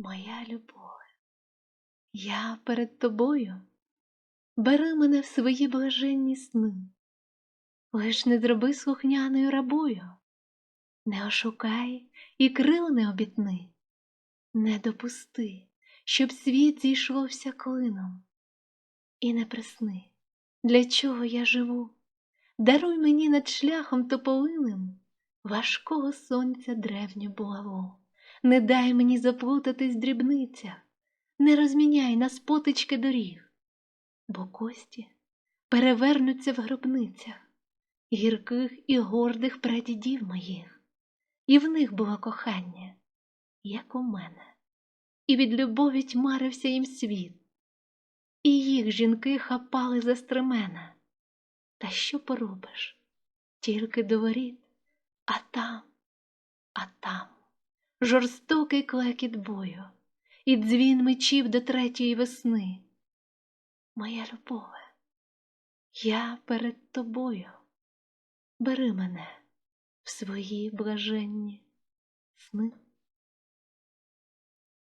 моя любове, я перед тобою, бери мене в свої блаженні сни, лиш не зроби слухняною рабою, не ошукай і крил не обітни, не допусти, щоб світ зійшлося клином, і не присни, для чого я живу, даруй мені над шляхом тополиним важкого сонця древню булаву. Не дай мені заплутатись в дрібницях, не розміняй на спотички доріг, бо кості перевернуться в гробницях. Гірких і гордих прадідів моїх, і в них було кохання, як у мене, і від любові тьмарився їм світ, і їх жінки хапали за стремена. Та що поробиш? Тільки до воріт, а там, а там жорстокий клекіт бою і дзвін мечів до третьої весни. Моя любове, я перед тобою, бери мене в свої блаженні сни.